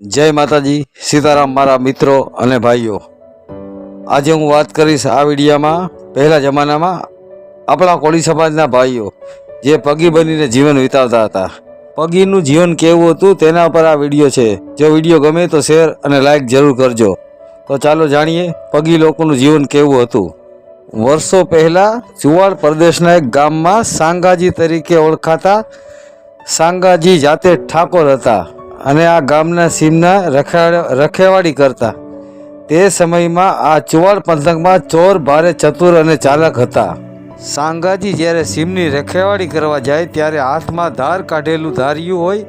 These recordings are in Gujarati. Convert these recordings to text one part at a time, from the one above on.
જય માતાજી, સીતારામ મારા મિત્રો અને ભાઈઓ. આજે હું વાત કરીશ આ વિડીયામાં પહેલાં જમાનામાં આપણા કોળી સમાજના ભાઈઓ જે પગી બનીને જીવન વિતાવતા હતા. પગીનું જીવન કેવું હતું તેના પર આ વીડિયો છે. જો વીડિયો ગમે તો શેર અને લાઇક જરૂર કરજો. તો ચાલો જાણીએ પગી લોકોનું જીવન કેવું હતું. વર્ષો પહેલાં ચુવાડ પ્રદેશના એક ગામમાં સાંગાજી તરીકે ઓળખાતા સાંગાજી જાતે ઠાકોર હતા. અને આ ગામના સીમના રખેવા- રખેવાળી કરતા. તે સમયમાં આ ચુવાડ પંથકમાં ચોર, ભારે ચતુર અને ચાલક હતા. સાંગાજી જ્યારે સીમની રખેવાળી કરવા જાય ત્યારે હાથમાં ધાર કાઢેલું ધાર્યું હોય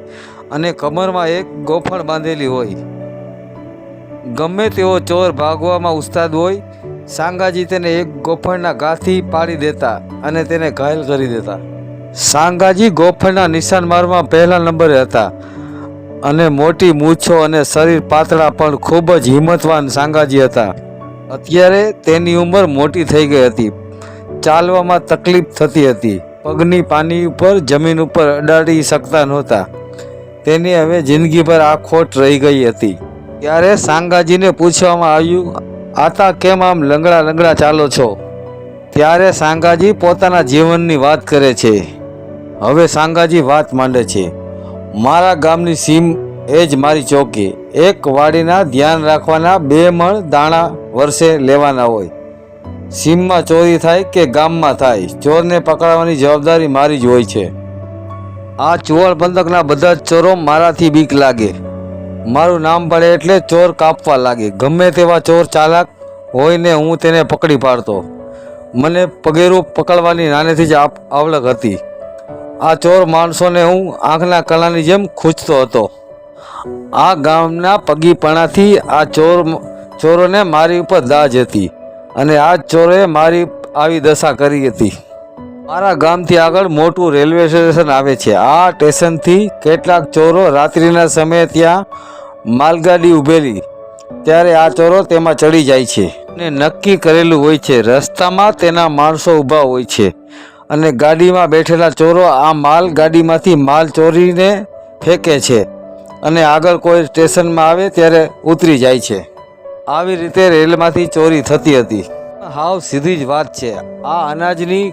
અને કમરમાં એક ગોફણ બાંધેલી હોય. ગમે તેવો ચોર ભાગવામાં ઉસ્તાદ હોય, સાંગાજી તેને એક ગોફણના ગાથી પાડી દેતા અને તેને ઘાયલ કરી દેતા. સાંગાજી ગોફણના નિશાન મારમાં પહેલા નંબરે હતા. અને મોટી મૂછો અને શરીર પાતળા પણ ખૂબ જ હિંમતવાન સાંગાજી હતા. અત્યારે તેની ઉંમર મોટી થઈ ગઈ હતી. ચાલવામાં તકલીફ થતી હતી. પગની પાની ઉપર જમીન ઉપર અડાડી શકતા નહોતા. તેની હવે જિંદગીભર આ ખોટ રહી ગઈ હતી. ત્યારે સાંગાજીને પૂછવામાં આવ્યું, આતા કેમ આમ લંગડા લંગડા ચાલો છો? ત્યારે સાંગાજી પોતાના જીવનની વાત કરે છે. હવે સાંગાજી વાત માંડે છે. મારા ગામની સીમ એ જ મારી ચોકી. એક વાડીના ધ્યાન રાખવાના બે મણ દાણા વર્ષે લેવાના હોય. સીમમાં ચોરી થાય કે ગામમાં થાય, ચોરને પકડવાની જવાબદારી મારી જ હોય છે. આ ચુવાડ પંથકના બધા જ ચોરો મારાથી બીક લાગે. મારું નામ પડે એટલે ચોર કાપવા લાગે. ગમે તેવા ચોર ચાલાક હોય ને હું તેને પકડી પાડતો. મને પગેરું પકડવાની નાનેથી જ આવડક હતી. આ ચોર માણસોને હું આંખના કલાની જેમ ખૂંચતો હતો. આ ગામના પગીપણાથી આ ચોર ચોરોને મારી ઉપર દાજ હતી અને આ ચોરે મારી આવી દશા કરી હતી. મારા ગામથી આગળ મોટું રેલવે સ્ટેશન આવે છે. આ સ્ટેશનથી કેટલાક ચોરો રાત્રિના સમયે ત્યાં માલગાડી ઊભેલી ત્યારે આ ચોરો તેમાં ચડી જાય છે ને નક્કી કરેલું હોય છે. રસ્તામાં તેના માણસો ઊભા હોય છે. અને ગાડીમાં બેઠેલા ચોરો આ માલ ગાડીમાંથી માલ ચોરીને ફેંકે છે અને આગળ કોઈ સ્ટેશનમાં આવે ત્યારે ઉતરી જાય છે. આવી રીતે રેલમાંથી ચોરી થતી હતી. હાવ સીધી જ વાત છે. આ અનાજની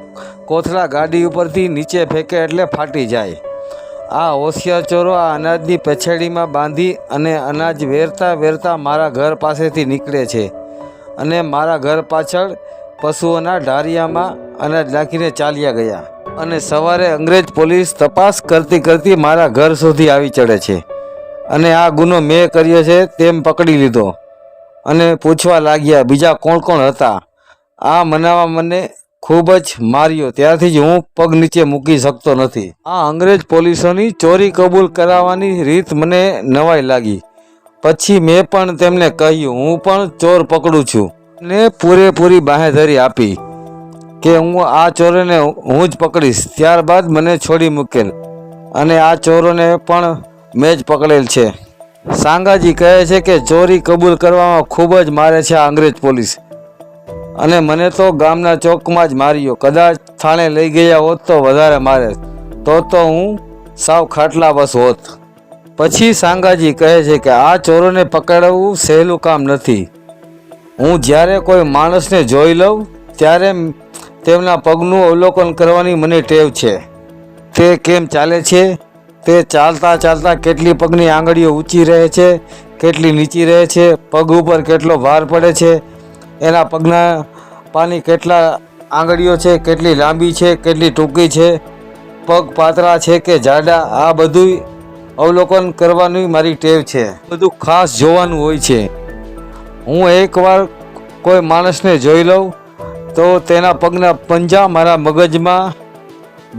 કોથળા ગાડી ઉપરથી નીચે ફેંકે એટલે ફાટી જાય. આ હોશિયાર ચોરો આ અનાજની પછેડીમાં બાંધી અને અનાજ વેરતા વેરતા મારા ઘર પાસેથી નીકળે છે અને મારા ઘર પાછળ પશુઓના ઢારિયામાં અનાજ નાખીને ચાલ્યા ગયા અને સવારે અંગ્રેજ પોલીસ તપાસ કરતી કરતી મારા ઘર સુધી આવી ચડે છે. અને આ ગુનો મેં કર્યો છે તેમ પકડી લીધો. અને પૂછવા લાગ્યા બીજા કોણ કોણ હતા? આ મનાવા મને ખૂબ જ માર્યો. ત્યારથી જ હું પગ નીચે મૂકી શકતો નથી. આ અંગ્રેજ પોલીસોની ચોરી કબૂલ કરાવવાની રીત મને નવાઈ લાગી. પછી મેં પણ તેમને કહ્યું, હું પણ ચોર પકડું છું. ને પૂરેપૂરી બાહેધરી આપી કે હું આ ચોરોને હું જ પકડીશ. ત્યારબાદ મને છોડી મૂકેલ અને આ ચોરોને પણ મેં જ પકડેલ છે. સાંગાજી કહે છે કે ચોરી કબૂલ કરવામાં ખૂબ જ મારે છે આ અંગ્રેજ પોલીસ. અને મને તો ગામના ચોકમાં જ માર્યો. કદાચ થાણે લઈ ગયા હોત તો વધારે મારે. તો તો હું સાવ ખાટલા બસ હોત. પછી સાંગાજી કહે છે કે આ ચોરોને પકડવું સહેલું કામ નથી. હું જ્યારે કોઈ માણસને જોઈ લઉં, ત્યારે તેમના પગનું અવલોકન કરવાની મને ટેવ છે. તે કેમ ચાલે છે? તે ચાલતા ચાલતા કેટલી પગની આંગળીઓ ઊંચી રહે છે, કેટલી નીચી રહે છે, પગ ઉપર કેટલો ભાર પડે છે, એના પગના પાની કેટલા આંગળીઓ છે, કેટલી લાંબી છે, કેટલી ટૂંકી છે, પગ પાતળા છે કે જાડા, આ બધું અવલોકન કરવાની મારી ટેવ છે. બધું ખાસ જોવાનું હોય છે. હું એકવાર કોઈ માણસને જોઈ લઉં, તો તેના પગના પંજા મારા મગજમાં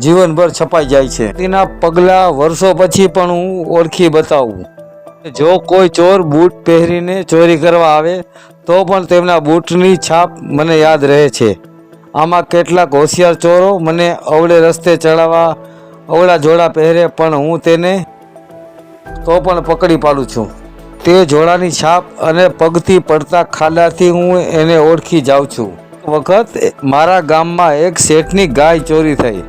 જીવનભર છપાઈ જાય છે. તેના પગલાં વર્ષો પછી પણ હું ઓળખી બતાવું. જો કોઈ ચોર બૂટ પહેરીને ચોરી કરવા આવે, તો પણ તેમના બૂટની છાપ મને યાદ રહે છે. આમાં કેટલાક હોશિયાર ચોરો મને અવળે રસ્તે ચડાવવા, અવળા જોડા પહેરે પણ હું તેને તો પણ પકડી પાડું છું. તે જોડાની છાપ અને પગથી પડતા ખાડાથી હું એને ઓળખી જાઉં છું. વખત મારા ગામમાં એક શેઠની ગાય ચોરી થઈ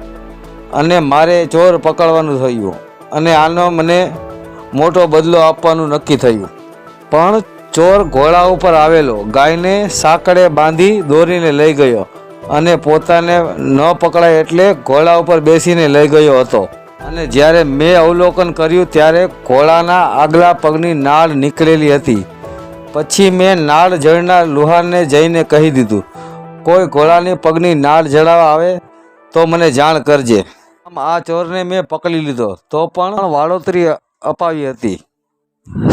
અને મારે ચોર પકડવાનું થયું અને આનો મને મોટો બદલો આપવાનું નક્કી થયું. પણ ચોર ઘોડા ઉપર આવેલો, ગાયને સાંકળે બાંધી દોરીને લઈ ગયો અને પોતાને ન પકડાય એટલે ઘોડા ઉપર બેસીને લઈ ગયો હતો. અને જ્યારે મેં અવલોકન કર્યું ત્યારે ઘોડાના આગલા પગની નાળ નીકળેલી હતી. પછી મેં નાળ જળના લુહારને જઈને કહી દીધું, કોઈ ઘોડાની પગની નાળ જળાવા આવે તો મને જાણ કરજે. આમ આ ચોરને મેં પકડી લીધો. તો પણ વાળોતરી અપાવી હતી.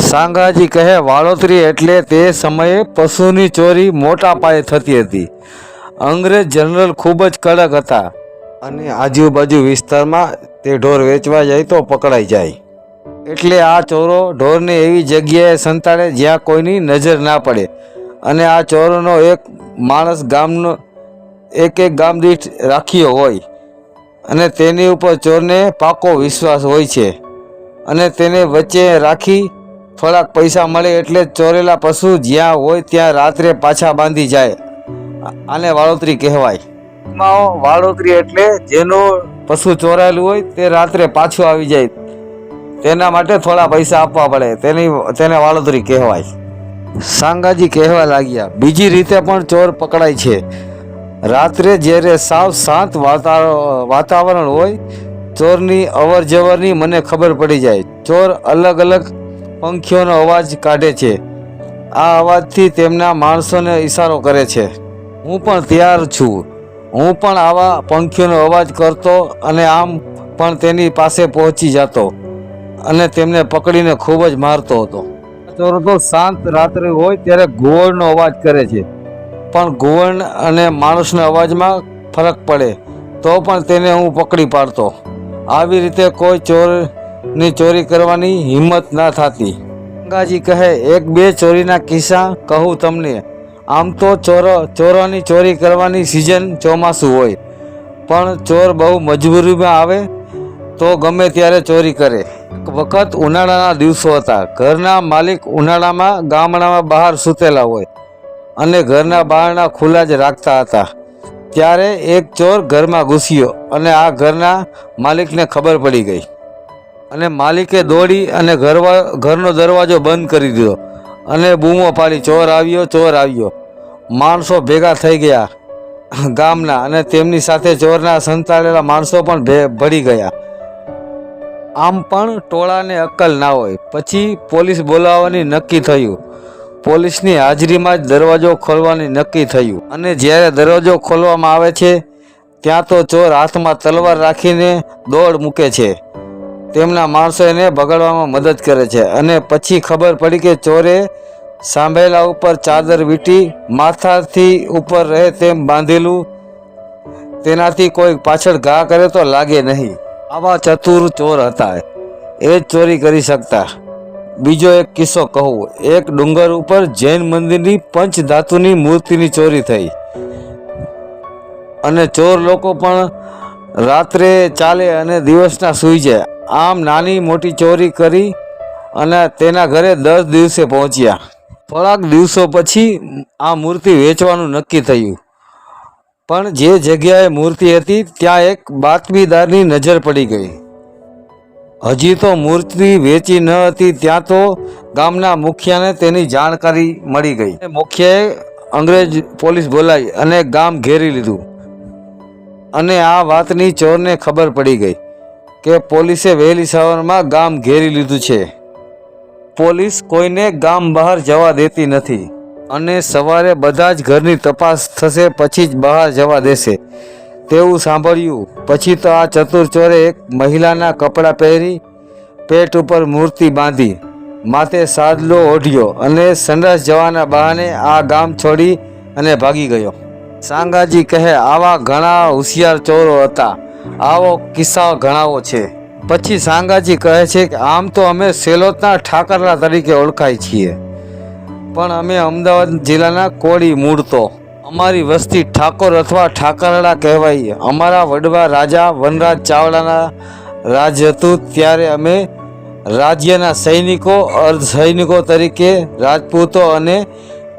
સાંગાજી કહે વાળોતરી એટલે તે સમયે પશુની ચોરી મોટા પાયે થતી હતી. અંગ્રેજ જનરલ ખૂબ જ કડક હતા. અને આજુબાજુ વિસ્તારમાં તે ઢોર વેચવા જાય તો પકડાઈ જાય. એટલે આ ચોરો ઢોરને એવી જગ્યાએ સંતાડે જ્યાં કોઈની નજર ના પડે. અને આ ચોરોનો એક માણસ ગામનો, એક એક ગામ દીઠ રાખ્યો હોય. અને તેની ઉપર ચોરને પાકો વિશ્વાસ હોય છે. અને તેને વચ્ચે રાખી થોડાક પૈસા મળે એટલે ચોરેલા પશુ જ્યાં હોય ત્યાં રાત્રે પાછા બાંધી જાય. આને વાળોતરી કહેવાય. માં વાળોતરી એટલે જેનું પશુ ચોરાયેલું હોય તે રાત્રે પાછું આવી જાય. તેના માટે થોડા પૈસા આપવા પડે. તેની, તેને વાળોતરી કહેવાય. સાંગાજી કહેવા લાગ્યા. બીજી રીતે પણ ચોર પકડાય છે. રાત્રે જ્યારે સાવ શાંત વાતાવરણ હોય, ચોરની અવર જવરની મને ખબર પડી જાય. ચોર અલગ અલગ પંખીઓનો અવાજ કાઢે છે. આ અવાજથી તેમના માણસોને ઈશારો કરે છે. હું પણ તૈયાર છું. હું પણ આવા પંખીઓનો અવાજ કરતો અને આમ પણ તેની પાસે પહોંચી જતો અને તેમને પકડીને ખૂબ જ મારતો હતો. ચોરો તો શાંત રાત્રે હોય ત્યારે ઘુવડનો અવાજ કરે છે. પણ ઘુવડ અને માણસના અવાજમાં ફરક પડે તો પણ તેને હું પકડી પાડતો. આવી રીતે કોઈ ચોરની ચોરી કરવાની હિંમત ના થતી. ગંગાજી કહે એક બે ચોરીના કિસ્સા કહું તમને. આમ તો ચોરો ચોરોની ચોરી કરવાની સિઝન ચોમાસું હોય. પણ ચોર બહુ મજબૂરીમાં આવે તો ગમે ત્યારે ચોરી કરે. વખત ઉનાળાના દિવસો હતા. ઘરના માલિક ઉનાળામાં ગામડામાં બહાર સૂતેલા હોય અને ઘરના બહારના ખુલ્લા જ રાખતા હતા. ત્યારે એક ચોર ઘરમાં ઘૂસ્યો અને આ ઘરના માલિકને ખબર પડી ગઈ. અને માલિકે દોડી અને ઘરવા ઘરનો દરવાજો બંધ કરી દીધો અને બૂમો પાડી ચોર આવ્યો ચોર આવ્યો. માણસો ભેગા થઈ ગયા. ગામના અને તેમની સાથે ચોરના સંતાડેલા માણસો પણ ભળી ગયા. આમ પણ ટોળાને અક્કલ ના હોય. પછી પોલીસ બોલાવવાની નક્કી થયું. પોલીસની હાજરીમાં જ દરવાજો ખોલવાની નક્કી થયું. અને જ્યારે દરવાજો ખોલવામાં આવે છે, ત્યાં તો ચોર હાથમાં તલવાર રાખીને દોડ મૂકે છે. તેમના માણસો એને ભગાડવામાં મદદ કરે છે. અને પછી ખબર પડી કે ચોરે સાંભળેલા ઉપર ચાદર વીટી, માથાથી ઉપર રહે તેમ બાંધેલું. તેનાથી કોઈ પાછળ ઘા કરે તો લાગે નહીં. આવા ચતુર ચોર હતા. એ જ ચોરી કરી શકતા. બીજો એક કિસ્સો કહું. એક ડુંગર ઉપર જૈન મંદિરની પંચ ધાતુની મૂર્તિની ચોરી થઈ. અને ચોર લોકો પણ રાત્રે ચાલે અને દિવસના સૂઈ જાય. આમ નાની મોટી ચોરી કરી અને તેના ઘરે દસ દિવસે પહોંચ્યા. થોડાક દિવસો પછી આ મૂર્તિ વેચવાનું નક્કી થયું. પણ જે જગ્યાએ મૂર્તિ હતી, ત્યાં એક બાતમીદારની નજર પડી ગઈ. હજી તો મૂર્તિ વેચી ન હતી, ત્યાં તો ગામના મુખિયાને તેની જાણકારી મળી ગઈ. મુખિયાએ અંગ્રેજ પોલીસ બોલાવી અને ગામ ઘેરી લીધું. અને આ વાતની ચોરને ખબર પડી ગઈ કે પોલીસે વહેલી સવારમાં ગામ ઘેરી લીધું છે. પોલીસ કોઈને ગામ બહાર જવા દેતી નથી. અને સવારે બધા જ ઘરની તપાસ થશે, પછી જ બહાર જવા દેશે. તેવું સાંભળ્યું. પછી તો આ ચતુર ચોરે એક મહિલાના કપડાં પહેરી પેટ ઉપર મૂર્તિ બાંધી, માથે સાદલો ઓઢ્યો અને સંડાસ જવાના બહાને આ ગામ છોડી અને ભાગી ગયો. સાંગાજી કહે, આવા ઘણા હોશિયાર ચોરો હતા. આવો કિસ્સા ઘણાઓ છે. પછી સાંગાજી કહે છે કે, આમ તો અમે સેલોતના ઠાકરલા તરીકે ઓળખાય છીએ. પણ અમે અમદાવાદ જિલ્લાના કોળી મૂળ તો અમારી વસ્તી ઠાકોર અથવા ઠાકરડા કહેવાય અમારા વડવા રાજા વનરાજ ચાવડાના રાજ હતું ત્યારે અમે રાજ્યના સૈનિકો અર્ધ સૈનિકો તરીકે રાજપૂતો અને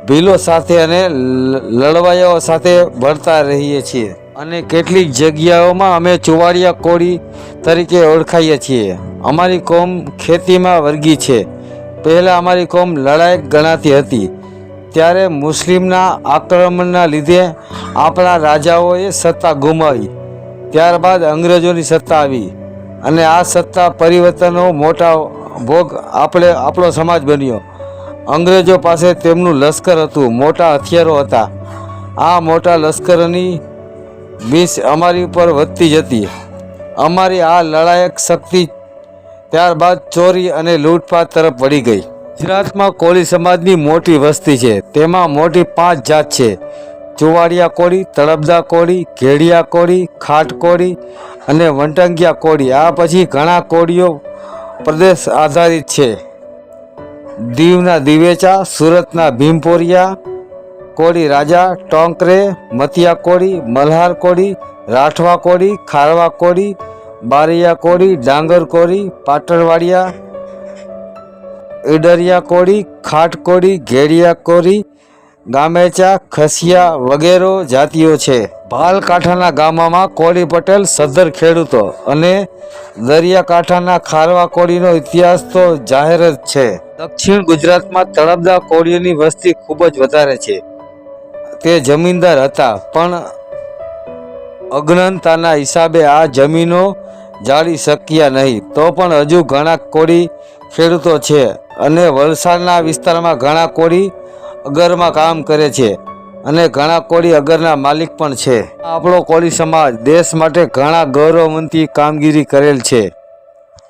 ભીલો સાથે અને લ- લડવાઈઓ સાથે ભળતા રહીએ છીએ. અને કેટલીક જગ્યાઓમાં અમે ચુવાડિયા કોળી તરીકે ઓળખાઈએ છીએ. અમારી કોમ ખેતીમાં વર્ગી છે. પહેલાં અમારી કોમ લડાયક ગણાતી હતી. ત્યારે મુસ્લિમના આક્રમણના લીધે આપણા રાજાઓએ સત્તા ગુમાવી. ત્યારબાદ અંગ્રેજોની સત્તા આવી. અને આ સત્તા પરિવર્તનનો મોટા ભોગ આપણે, આપણો સમાજ બન્યો. અંગ્રેજો પાસે તેમનું લશ્કર હતું. મોટા હથિયારો હતા. આ મોટા લશ્કરની બીસ અમારી ઉપર વધતી જતી. અમારી આ લડાયક શક્તિ ત્યારબાદ ચોરી અને લૂંટફાટ તરફ વળી ગઈ. ગુજરાતમાં કોળી સમાજની મોટી વસ્તી છે. તેમાં મોટી પાંચ જાત છે. ચુવાડિયા કોળી તળબદા કોળી, ઘેડિયા કોળી, ખાટ કોળી અને વંટંગિયા કોળી. આ પછી ઘણા કોળીઓ પ્રદેશ આધારિત છે. દીવના દિવેચા, સુરતના ભીમપોરિયા કોળી રાજા, ટોંકરે, મતિયા કોળી, મલ્હાર કોળી, રાઠવા કોળી, ખારવા કોળી, બારિયા કોળી, ડાંગર કોળી, પાટણવાડિયા, ઈડરિયા કોળી, ખાટ કોળી, ઘેડિયા કોળી, ગામેચા, ખસિયા વગેરે જાતિઓ છે. ભાલકાંઠાના ગામોમાં કોળી પટેલ સદ્ધર ખેડૂતો અને દરિયાકાંઠાના ખારવા કોળીનો ઇતિહાસ તો જાહેર જ છે. દક્ષિણ ગુજરાતમાં તળપદા કોળીઓની વસ્તી ખૂબ જ વધારે છે. તે જમીનદાર હતા, પણ અજ્ઞાનતાના હિસાબે આ જમીનો જાળી શક્યા નહીં. તો પણ હજુ ઘણા કોળી ખેડૂતો છે અને વલસાડના વિસ્તારમાં ઘણા કોળી અગરમાં કામ કરે છે અને ઘણા કોળી અગરના માલિક પણ છે. આપણો કોળી સમાજ દેશ માટે ઘણા ગૌરવવંતી કામગીરી કરેલ છે.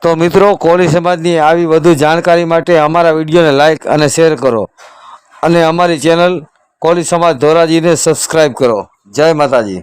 તો મિત્રો, કોળી સમાજની આવી વધુ જાણકારી માટે અમારા વિડીયોને લાઇક અને શેર કરો અને અમારી ચેનલ કોળી સમાજ ધોરાજીને સબસ્ક્રાઈબ કરો. જય માતાજી.